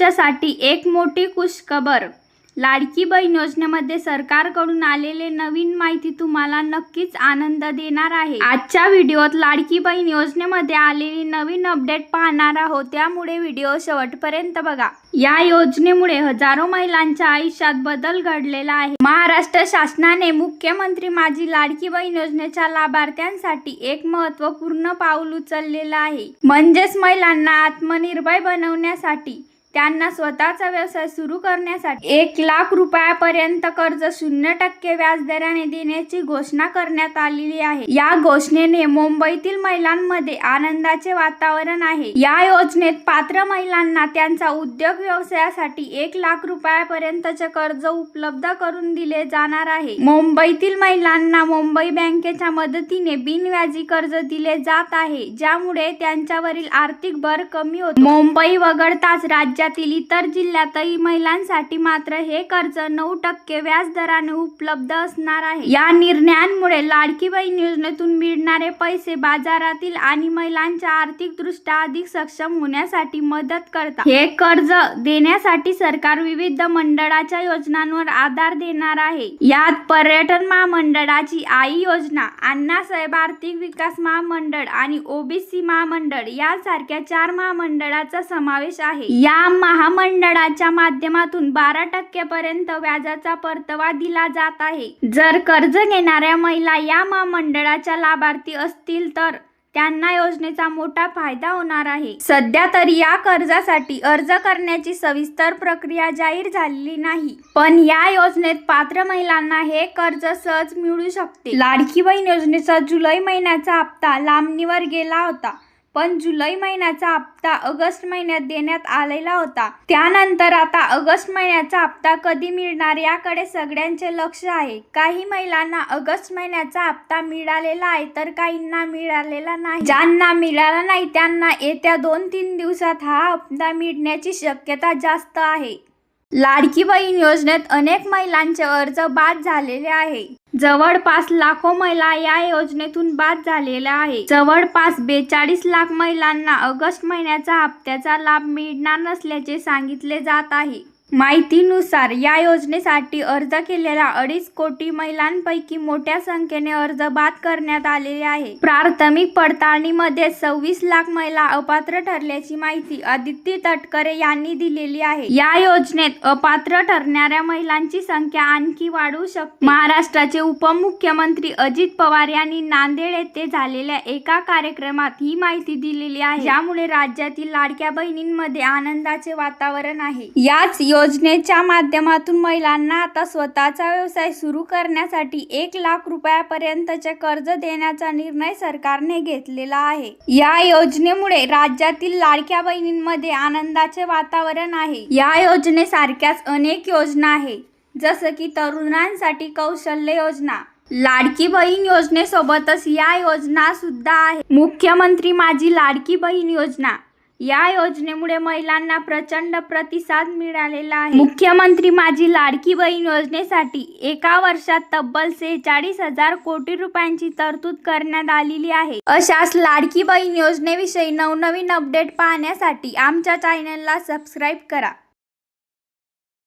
तुमच्यासाठी एक मोठी खुशखबर. लाडकी बहीण योजनेमध्ये सरकारकडून आलेले नवीन माहिती तुम्हाला नक्कीच आनंद देणार आहे. आजच्या व्हिडिओत लाडकी बहीण योजनेमध्ये आलेली नवीन अपडेट पाहणार आहोत. त्यामुळे व्हिडिओ शेवटपर्यंत बघा. या योजनेमुळे हजारो महिलांच्या आयुष्यात बदल घडलेला आहे. महाराष्ट्र शासनाने मुख्यमंत्री माझी लाडकी बहीण योजनेच्या लाभार्थ्यांसाठी एक महत्त्वपूर्ण पाऊल उचललेलं आहे. म्हणजेच महिलांना आत्मनिर्भर बनवण्यासाठी त्यांना स्वतःचा व्यवसाय सुरू करण्यासाठी एक लाख रुपयापर्यंत कर्ज शून्य टक्के व्याजदराने देण्याची घोषणा करण्यात आलेली आहे. या घोषणेने मुंबईतील महिलांमध्ये आनंदाचे वातावरण आहे. या योजनेत पात्र महिलांना त्यांचा उद्योग व्यवसायासाठी एक लाख रुपयापर्यंतचे कर्ज उपलब्ध करून दिले जाणार आहे. मुंबईतील महिलांना मुंबई बँकेच्या मदतीने बिनव्याजी कर्ज दिले जात आहे ज्यामुळे त्यांच्यावरील आर्थिक भर कमी होतो. मुंबई वगळताच राज्य राज्यातील इतर जिल्ह्यातही महिलांसाठी मात्र हे कर्ज नऊ टक्के व्याज दराने उपलब्ध असणार आहे. या निर्णयांमुळे लाडकी बहीण योजनेतून मिळणारे पैसे बाजारातील आणि महिलांच्या आर्थिक दृष्ट्या अधिक सक्षम होण्यासाठी मदत करतात. हे कर्ज देण्यासाठी सरकार विविध मंडळाच्या योजनांवर आधार देणार आहे. यात पर्यटन महामंडळाची आई योजना अण्णासाहेब आर्थिक विकास महामंडळ आणि ओबीसी महामंडळ यासारख्या चार महामंडळाचा समावेश आहे. या महामंडळाच्या माध्यमातून बारा टक्क्यापर्यंत व्याजाचा परतावा दिला जात आहे. जर कर्ज घेणाऱ्या महिला या महामंडळाच्या लाभार्थी असतील तर त्यांना योजनेचा मोठा फायदा होणार आहे. सध्या तरी या कर्जासाठी अर्ज करण्याची सविस्तर प्रक्रिया जाहीर झालेली नाही. पण या योजनेत पात्र महिलांना हे कर्ज सहज मिळू शकते. लाडकी बहीण योजनेचा जुलै महिन्याचा हप्ता लांबणीवर गेला होता. पण जुलै महिन्याचा हप्ता ऑगस्ट महिन्यात देण्यात आलेला होता. त्यानंतर आता ऑगस्ट महिन्याचा हप्ता कधी मिळणार याकडे सगळ्यांचे लक्ष आहे. काही महिलांना ऑगस्ट महिन्याचा हप्ता मिळालेला आहे तर काहींना मिळालेला नाही. ज्यांना मिळाला नाही त्यांना येत्या दोन तीन दिवसात हा हप्ता मिळण्याची शक्यता जास्त आहे. लाडकी बहीण योजनेत अनेक महिलांचे अर्ज बाद झालेले आहे. जवळपास लाखो महिला या योजनेतून बाद झालेल्या आहे जवळपास बेचाळीस लाख महिलांना ऑगस्ट महिन्याचा हप्त्याचा लाभ मिळणार नसल्याचे सांगितले जात आहे. माहितीनुसार या योजनेसाठी अर्ज केलेल्या अडीच कोटी महिलांपैकी मोठ्या संख्येने अर्ज बाद करण्यात आलेले आहे. प्राथमिक पडताळणीमध्ये सव्वीस लाख महिला अपात्र ठरल्याची माहिती आदित्य तटकरे यांनी दिलेली आहे. या योजनेत अपात्र ठरणाऱ्या महिलांची संख्या आणखी वाढू शकते. महाराष्ट्राचे उपमुख्यमंत्री अजित पवार यांनी नांदेड येथे झालेल्या एका कार्यक्रमात ही माहिती दिलेली आहे. ज्यामुळे राज्यातील लाडक्या बहिणींमध्ये आनंदाचे वातावरण आहे. याच योजनेच्या माध्यमातून महिलांना आता स्वतःचा व्यवसाय सुरू करण्यासाठी एक लाख रुपयापर्यंतचे कर्ज देण्याचा निर्णय सरकारने घेतलेला आहे. या योजनेमुळे राज्यातील लाडक्या बहिणींमध्ये आनंदाचे वातावरण आहे. या योजनेसारख्याच अनेक योजना आहे जसं की तरुणांसाठी कौशल्य योजना लाडकी बहीण योजनेसोबतच या योजना सुद्धा आहे. मुख्यमंत्री माझी लाडकी बहीण योजना या योजनेमुळे महिलांना प्रचंड प्रतिसाद मिळालेला आहे. मुख्यमंत्री माझी लाडकी बहीण योजनेसाठी एका वर्षात तब्बल सेहेचाळीस हजार कोटी रुपयांची तरतूद करण्यात आलेली आहे. अशाच लाडकी बहीण योजनेविषयी नवनवीन अपडेट पाहण्यासाठी आमच्या चॅनलला सबस्क्राईब करा.